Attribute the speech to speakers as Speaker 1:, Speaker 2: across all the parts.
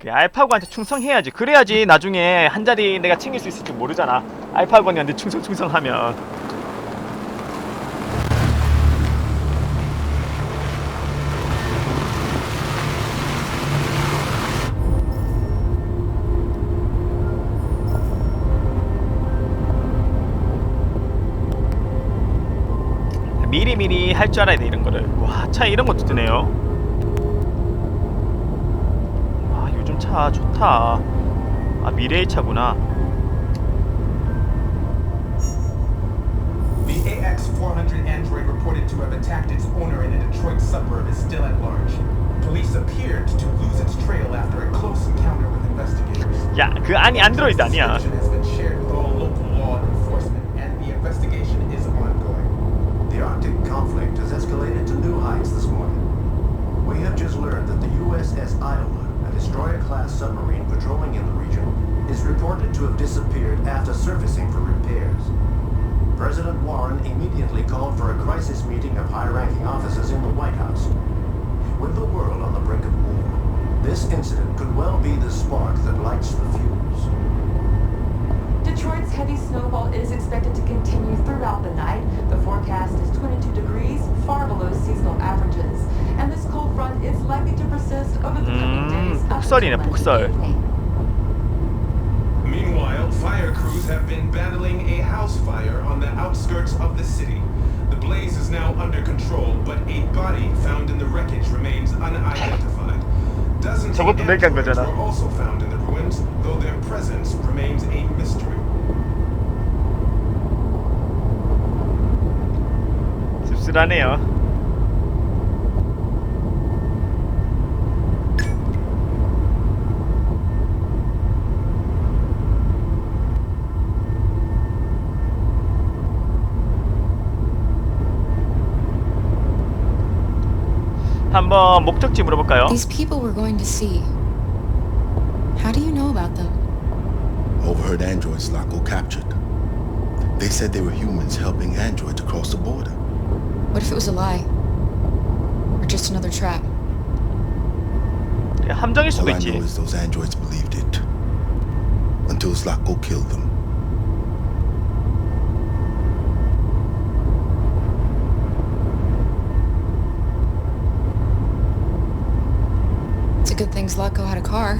Speaker 1: 그 알파고한테 충성해야지. 그래야지 나중에 한 자리 내가 챙길 수 있을지 모르잖아. 알파고한테 충성 충성하면. 미리 미리 할 줄 알아야 돼 이런 거를. 와, 차 이런 것도 뜨네요. 차 좋다 아 미래의 차구나
Speaker 2: The AX-400 android reported to have attacked its owner in a Detroit suburb is still at large. Police appeared to lose its trail after a close encounter with investigators.
Speaker 1: 야 그 아니 안드로이드 아니야
Speaker 2: Description has been shared with all local law enforcement, and the investigation is ongoing.
Speaker 3: The Arctic conflict has escalated to new heights this morning. We have just learned that the USS Iowa, a destroyer-class submarine patrolling in the region, is reported to have disappeared after surfacing for repairs. President Warren immediately called for a crisis meeting of high-ranking officers in the White House. With the world on the brink of war, this incident could well be the spark that lights the fuse.
Speaker 4: Detroit's heavy snowfall is expected to continue throughout the night. The forecast is 22 degrees, far below seasonal averages.
Speaker 1: 음,
Speaker 4: coming days. up
Speaker 1: 폭설이네,
Speaker 4: until
Speaker 1: 폭설.
Speaker 4: Monday evening.
Speaker 2: Meanwhile, fire crews have been battling a house fire on the outskirts of the city. The blaze is now under control, but a body found in the wreckage remains unidentified. Dozens of
Speaker 1: 저것도 내가 한
Speaker 2: androids
Speaker 1: 거잖아.
Speaker 2: were also found in the ruins, though their presence remains a mystery.
Speaker 1: 씁쓸하네요 한번 목적지 물어볼까요?
Speaker 5: These people we're going to see. How do you know about them?
Speaker 6: Overheard androids Laco captured. They said they were humans helping androids across the border.
Speaker 5: What if it was a lie? Or just another trap?
Speaker 1: 함정일 수도
Speaker 6: All I
Speaker 1: 있지
Speaker 6: know is those androids believed it. Until Slaco killed them.
Speaker 5: good thing Zlatko had a car.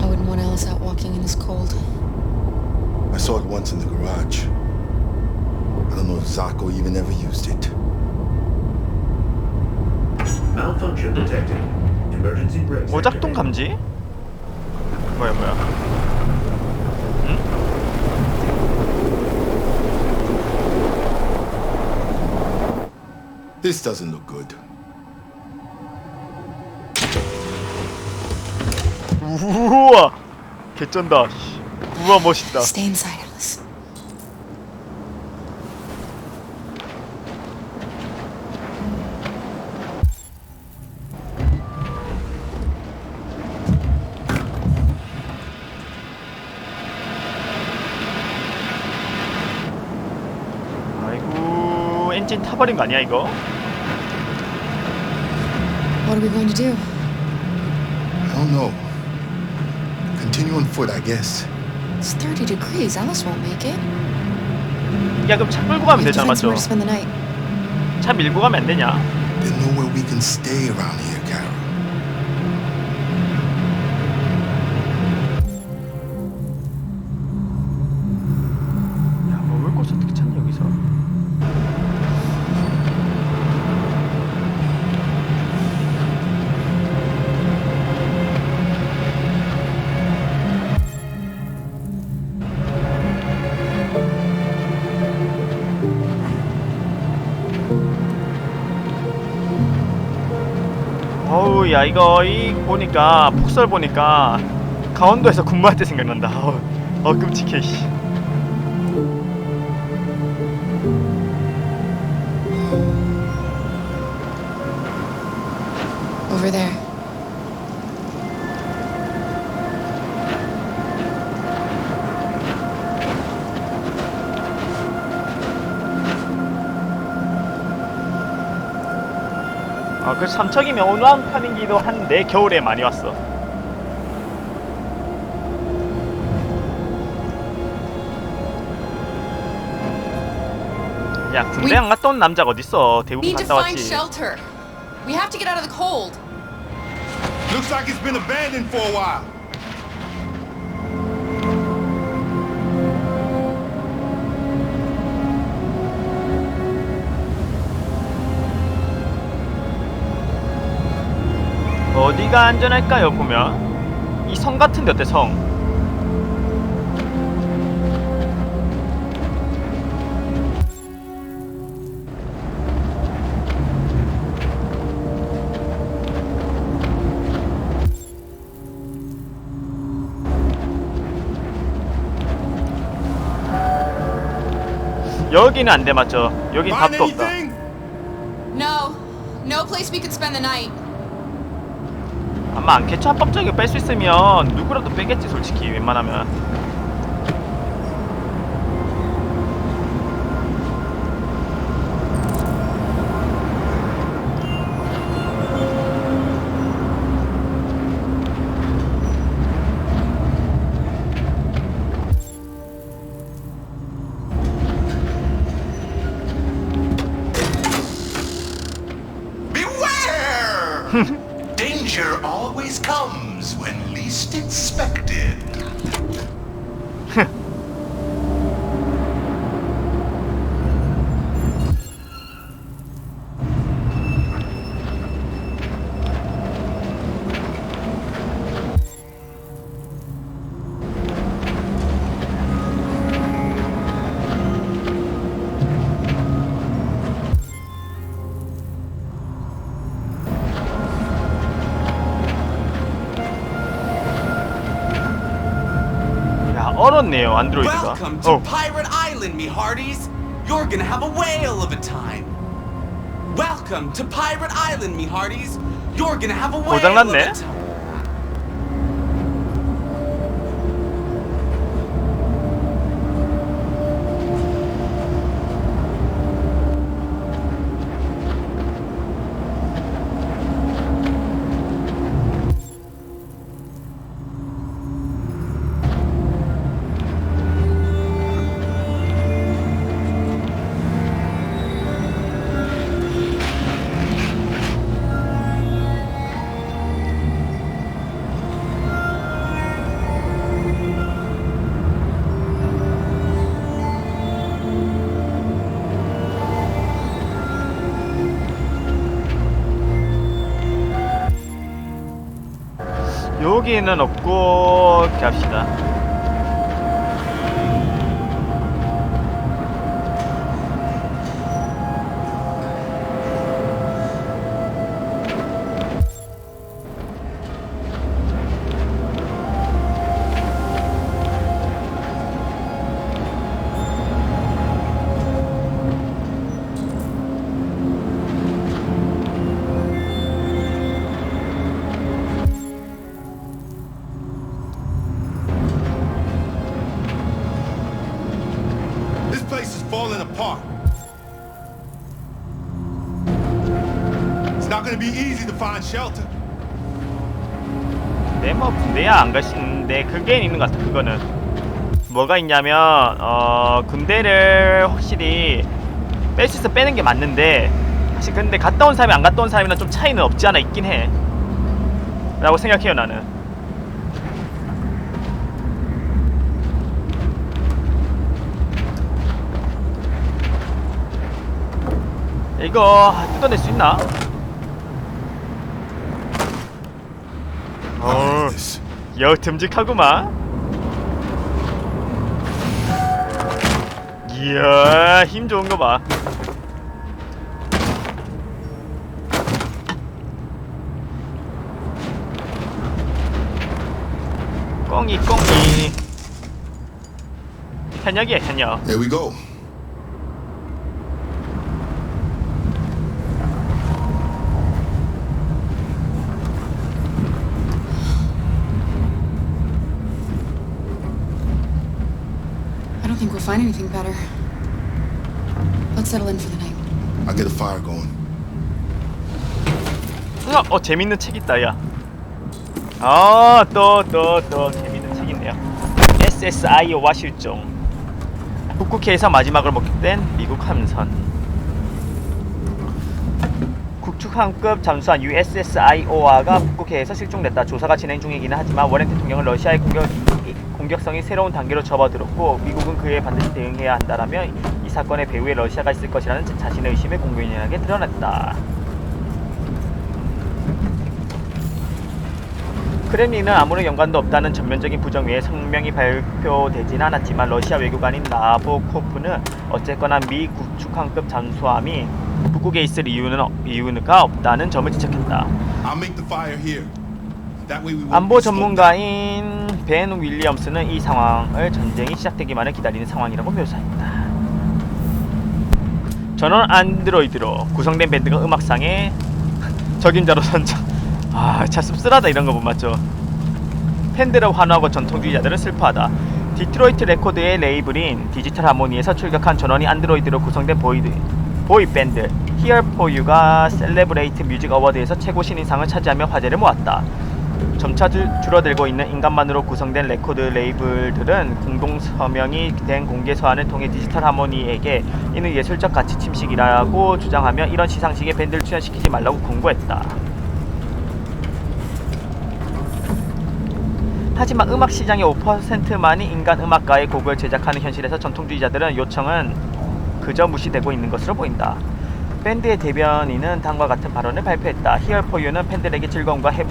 Speaker 5: I wouldn't want Alice out walking in this cold.
Speaker 6: I saw it once in the garage. I don't know if Zako even ever used it.
Speaker 3: Malfunction detected. Emergency brakes
Speaker 1: 오작동
Speaker 3: activated.
Speaker 1: 감지? 뭐야 뭐야 응?
Speaker 6: This doesn't look good.
Speaker 1: 우와 개쩐다 씨. 우와 멋있다
Speaker 5: Stay inside, Alice.
Speaker 1: 아이고 엔진 타버린 거 아니야 이거?
Speaker 5: What are we going to do?
Speaker 6: I don't know. Continue on foot, I guess.
Speaker 5: It's 30 degrees. Alice won't make it.
Speaker 1: 야 그럼 차 끌고 가면
Speaker 5: We have to
Speaker 1: 되잖아
Speaker 5: find
Speaker 1: 맞죠?
Speaker 5: somewhere to spend the night.
Speaker 1: 차 밀고 가면 안 되냐?
Speaker 6: There's nowhere we can stay around here,
Speaker 1: 야 이거 이 보니까 폭설 보니까 강원도에서 근무할 때 생각난다 어우 어 끔찍해 씨. 그 삼척이면 온화한 편이기도 한데 겨울에 많이 왔어. 야 군대 안 갔다 온 남자가 어딨어? 대부분
Speaker 5: Need to
Speaker 1: 갔다
Speaker 5: find
Speaker 1: 왔지.
Speaker 5: shelter. We have to get out of the cold.
Speaker 6: Looks like it's been abandoned for a while.
Speaker 1: 어디가 안전할까요? 보면 이 성 같은데 어때 성? 여기는 안 돼 맞죠? 여긴 밥도 없다.
Speaker 5: No, no place we could spend the night.
Speaker 1: 아마 안캐치 합법적인 뺄수 있으면 누구라도 빼겠지 솔직히 웬만하면 야 얼었네요 안드로이드가
Speaker 7: Welcome to
Speaker 1: 어.
Speaker 7: Pirate Island, me hearties. You're gonna have a whale of a time. Welcome to Pirate Island, me hearties. You're gonna have a whale of
Speaker 1: 고장났네.
Speaker 7: a time.
Speaker 1: 여기는 없고 합시다
Speaker 6: find shelter.
Speaker 1: 네뭐 군대야 안 갈 수 있는데 그게 있는 것 같아 그거는 뭐가 있냐면 어 군대를 확실히 뺄 수 있어 빼는 게 맞는데 사실 근데 갔다 온 사람이 안 갔다 온 사람이랑 좀 차이는 없지 않아 있긴 해 라고 생각해요 나는 이거 뜯어낼 수 있나? 어,
Speaker 6: What is this?
Speaker 1: 여 듬직하구만. 이야 힘 좋은 거 봐. 꽁이 꽁이. 현역이야 현역.
Speaker 6: Here we go.
Speaker 5: I don't think we'll find anything better. Let's settle in for the night.
Speaker 6: I'll get a fire going.
Speaker 1: 어, 어 재밌는 책 있다 야. 아또 또 또 재밌는 책 있네요. SSIO와 실종. 북극해에서 마지막으로 목격된 미국 함선. 국축함급 잠수함 USSIO화가 북극해에서 실종됐다. 조사가 진행 중이기는 하지만 워렌 대통령은 러시아의 공격, 공격성이 새로운 단계로 접어들었고 미국은 그에 반드시 대응해야 한다라며 이 사건의 배후에 러시아가 있을 것이라는 자- 자신의 의심을 공공연하게 드러냈다. 크렘린은 아무런 연관도 없다는 전면적인 부정 외에 성명이 발표되진 않았지만 러시아 외교관인 나보코프는 어쨌거나 미 구축함급 잠수함이 북극에 있을 이유는 어- 이유가 없다는 점을 지적했다.
Speaker 6: That way we won't
Speaker 1: 안보. 전문가인 벤 윌리엄스는 이 상황을 전쟁이 시작되기만을 기다리는 상황이라고 묘사했다. 전원 안드로이드로 구성된 밴드가 음악상에 적임자로 선정. 아, 참 씁쓸하다 이런 거 못 맞죠. 팬들을 환호하고 전통주의자들을 슬퍼하다. 디트로이트 레코드의 레이블인 디지털 하모니에서 출격한 전원이 안드로이드로 구성된 보이드 보이 밴드 You가 셀레브레이트 뮤직 어워드에서 최고 신인상을 차지하며 화제를 모았다. 점차 줄, 줄어들고 있는 인간만으로 구성된 레코드 레이블들은 공동 서명이 된 공개 서한을 통해 디지털 하모니에게 이는 예술적 가치 침식이라고 주장하며 이런 시상식에 밴드를 출연시키지 말라고 공고했다. 하지만 음악 시장의 5%만이 인간 음악가의 곡을 제작하는 현실에서 전통주의자들은 요청은 그저 무시되고 있는 것으로 보인다. 밴드의 대변인은 다음과 같은 발언을 발표했다. You는 팬들에게 즐거움과 행-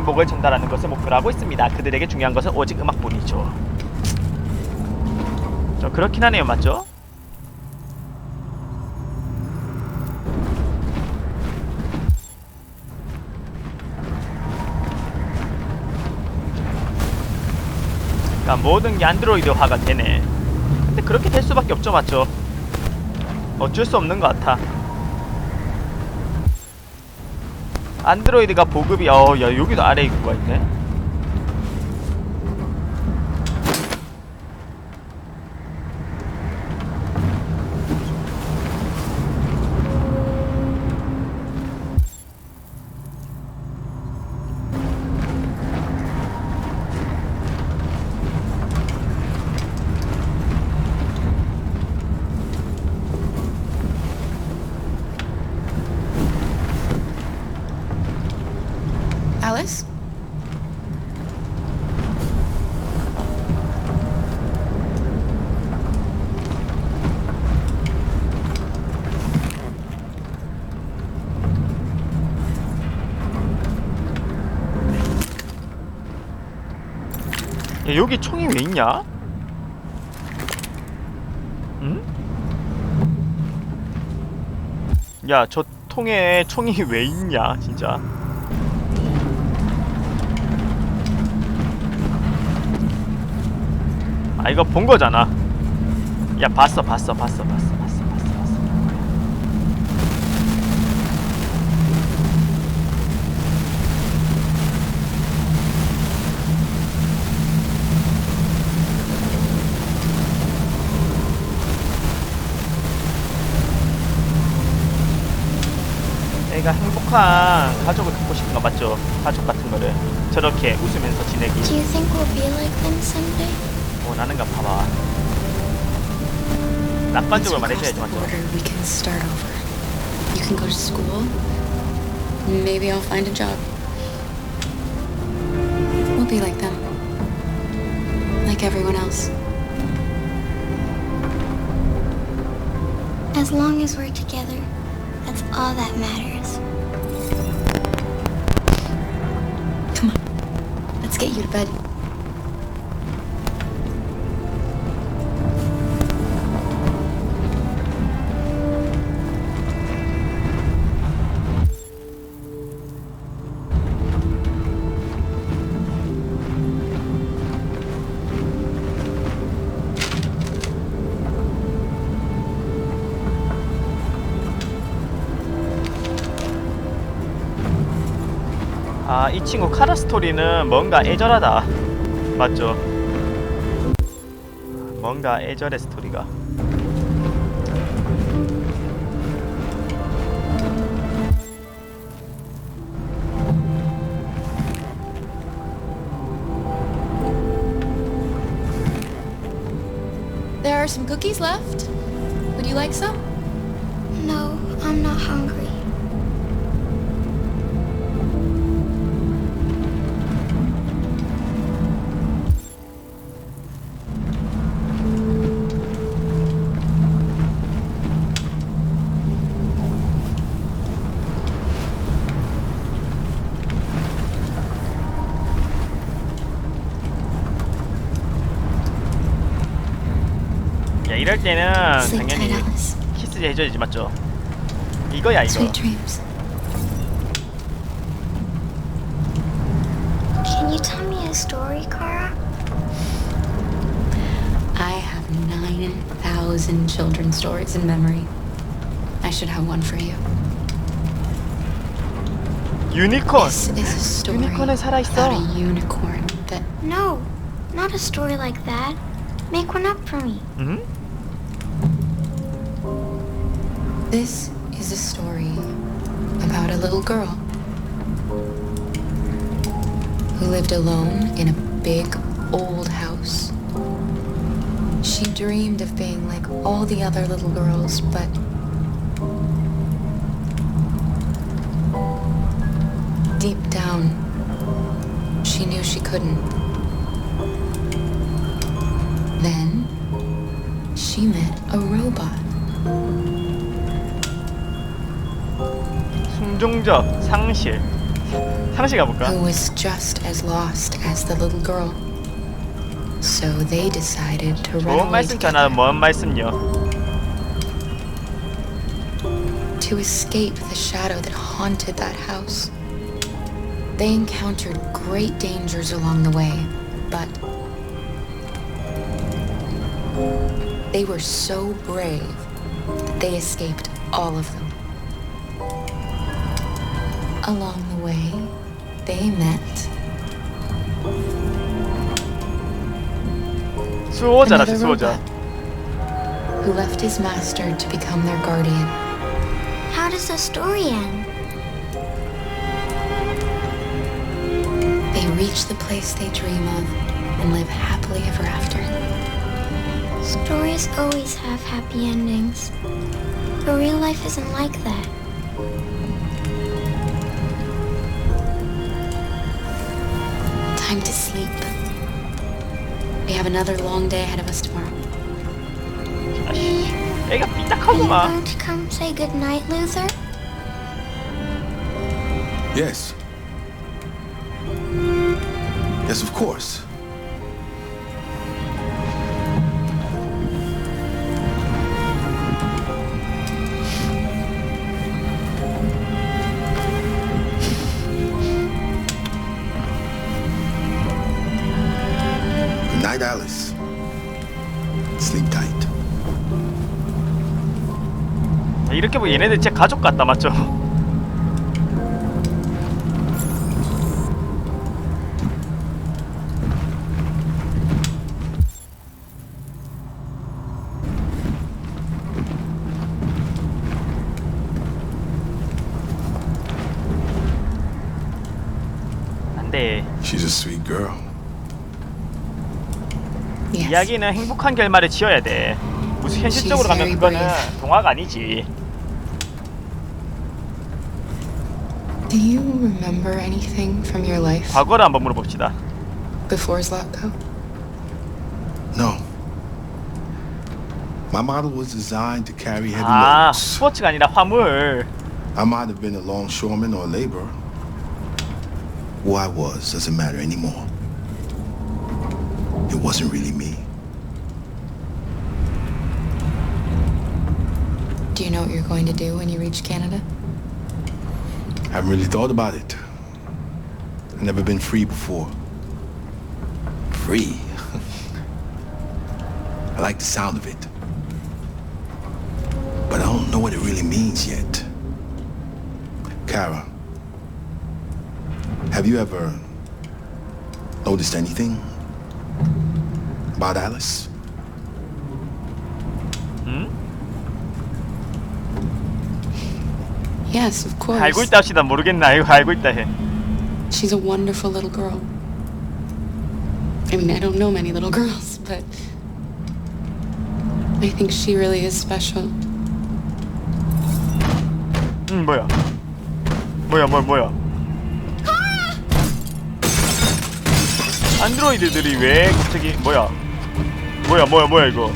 Speaker 1: 행복을 전달하는 것을 목표로 하고 있습니다. 그들에게 중요한 것은 오직 음악뿐이죠. 좀 그렇긴 하네요, 맞죠? 그러니까 모든 게 안드로이드화가 되네. 근데 그렇게 될 수밖에 없죠, 맞죠? 어쩔 수 없는 것 같아. 안드로이드가 보급이 어, 야 여기도 아래 입구가 있네. 여기 총이 왜 있냐? 응? 야, 저 통에 총이 왜 있냐, 진짜. 아, 이거 본 거잖아. 야, 봤어, 봤어, 봤어, 봤어. 애가 행복한 가족을 갖고 싶은 거 맞죠? 가족 같은 거를 저렇게 웃으면서 지내기
Speaker 8: Do you think we'll be like them someday?
Speaker 1: 원하는가 봐봐.
Speaker 5: Once
Speaker 1: 낙관적으로
Speaker 5: we cross
Speaker 1: 말해줘야지
Speaker 5: the
Speaker 1: 맞죠?
Speaker 5: border, we can start over. You can go to school. Maybe I'll find a job. We'll be like them. Like everyone else.
Speaker 8: As long as we're together, that's all that matters.
Speaker 5: Get you to bed.
Speaker 1: 아, 이 친구 카라스토리는 뭔가 애절하다. 맞죠? 뭔가 애절의 스토리가.
Speaker 5: There are some cookies left. Would you like some?
Speaker 8: No, I'm not hungry.
Speaker 1: 야 이럴 때는
Speaker 5: Sleep tight,
Speaker 1: 당연히
Speaker 5: Alice.
Speaker 1: 키스 해줘야지 맞죠? 이거야 이거.
Speaker 5: Sweet dreams.
Speaker 8: Can you tell me a story, Kara?
Speaker 5: I have 9,000 children's stories in memory. I should have one for you.
Speaker 1: 유니콘.
Speaker 5: This is a story
Speaker 1: 유니콘은 살아있어.
Speaker 5: about a unicorn that
Speaker 8: No, not a story like that. Make one up for me.
Speaker 1: 음?
Speaker 5: This is a story about a little girl who lived alone in a big old house. She dreamed of being like all the other little girls, but deep down, she knew she couldn't. Then she met a robot.
Speaker 1: 순종적 상실. 상실 가볼까?
Speaker 5: who was just as lost as the little girl. So they decided to run
Speaker 1: 좋은
Speaker 5: away
Speaker 1: 말씀 전하
Speaker 5: together
Speaker 1: 뭔 말씀요?
Speaker 5: to escape the shadow that haunted that house. They encountered great dangers along the way, but they were so brave that they escaped all of them. Along the way, they met
Speaker 1: 수호자라시
Speaker 5: another
Speaker 1: 수호자.
Speaker 5: robot who left his master to become their guardian.
Speaker 8: How does the story end?
Speaker 5: They reach the place they dream of and live happily ever after.
Speaker 8: Stories always have happy endings. But real life isn't like that.
Speaker 5: Time to sleep. We have another long day ahead of us tomorrow.
Speaker 1: 아씨, 애가
Speaker 8: Are you
Speaker 1: 삐딱하구만.
Speaker 8: going to come say goodnight, Luther?
Speaker 6: Yes. Yes, of course.
Speaker 1: 이렇게 보면 얘네들 진짜 가족 같다 맞죠? 안돼.
Speaker 6: She's a sweet girl.
Speaker 5: Yes.
Speaker 1: 이야기는 행복한 결말을 지어야 돼. 무슨 현실적으로 가면 그거는. 동화가 아니지.
Speaker 5: Do you remember anything from your life
Speaker 1: 과거를 한번 물어봅시다.
Speaker 5: before Zlatko?
Speaker 6: No. My model was designed to carry heavy
Speaker 1: 아
Speaker 6: loads.
Speaker 1: 스포츠가 아니라 화물.
Speaker 6: I might have been a longshoreman or a laborer. Who I was doesn't matter anymore. It wasn't really me.
Speaker 5: Do you know what you're going to do when you reach Canada?
Speaker 6: I haven't really thought about it. I've never been free before. Free? I like the sound of it. But I don't know what it really means yet. Kara, have you ever noticed anything about Alice?
Speaker 5: Yes, of course.
Speaker 1: 알고 있다 합시다. 모르겠나 이거 알고 있다 해.
Speaker 5: She's a wonderful little girl. I mean, I don't know many little girls, but I think she really is special.
Speaker 1: 음 뭐야 뭐야 뭐야 뭐야 안드로이드들이 왜 갑자기 뭐야 뭐야 뭐야 뭐야 이거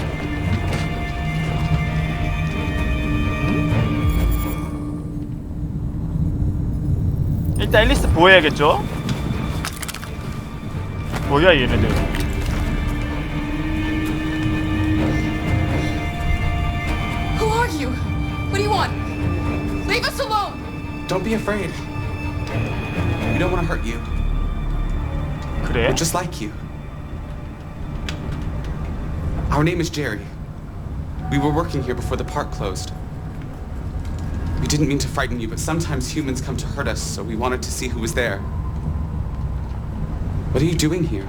Speaker 1: 일단 앨리스 보호해야겠죠? 뭐야 얘네들
Speaker 4: Who are you? What do you want? Leave us alone!
Speaker 7: Don't be afraid. We don't want to hurt you.
Speaker 1: 그래?
Speaker 7: We're just like you. Our name is Jerry. We were working here before the park closed. Didn't mean to frighten you, but sometimes humans come to hurt us, so we wanted to see who was there. What are you doing here?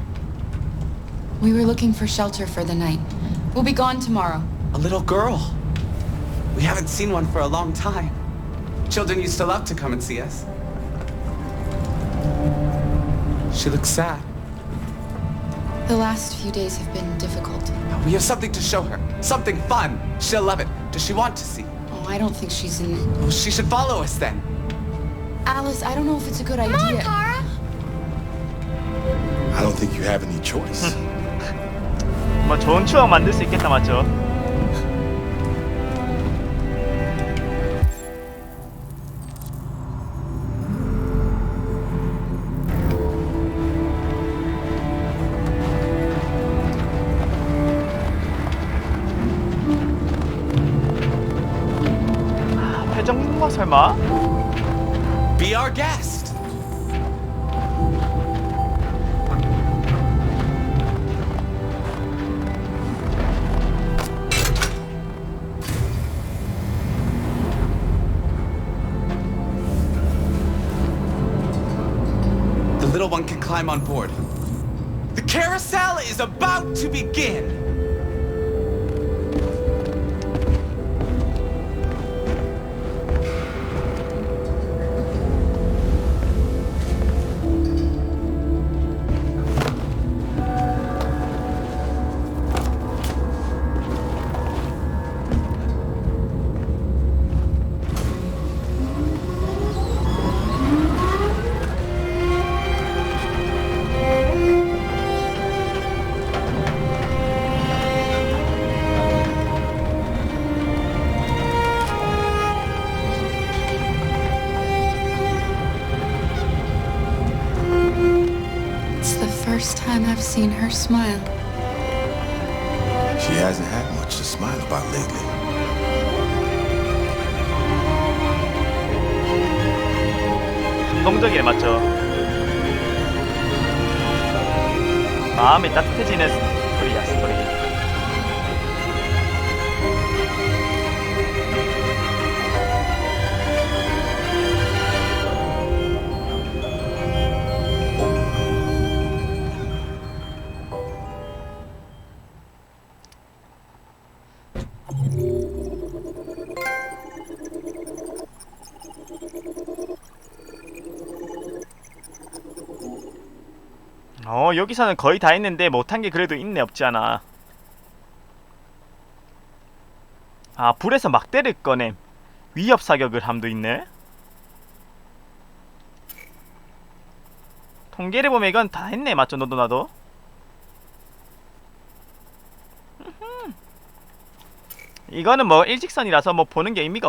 Speaker 5: We were looking for shelter for the night. We'll be gone tomorrow.
Speaker 7: A little girl. We haven't seen one for a long time. Children used to love to come and see us. She looks sad.
Speaker 5: The last few days have been difficult.
Speaker 7: We have something to show her. Something fun. She'll love it. Does she want to see?
Speaker 5: Oh, I don't think she's in.
Speaker 7: Well, she should follow us then.
Speaker 5: Alice, I don't know if it's a good
Speaker 8: Come on,
Speaker 5: idea.
Speaker 8: Kara.
Speaker 6: I don't think you have any choice.
Speaker 1: 뭐 좋은 추억 만들 수 있겠다 맞죠? 아, 회전목마 설마?
Speaker 7: Be our guest. The little one can climb on board. The carousel is about to begin.
Speaker 5: Seen her smile.
Speaker 6: She hasn't had much to smile about lately.
Speaker 1: 감동적이네 맞죠? 마음이 따뜻해지는 어 여기서는 거의 다 했는데 못한 게 그래도 있네 없지 않아. 아 불에서 막대를 꺼냄 위협 사격을 함도 있네. 통계를 보면 이건 다 했네 맞죠 너도 나도. 이거는 뭐 일직선이라서 뭐 보는 게 의미가 없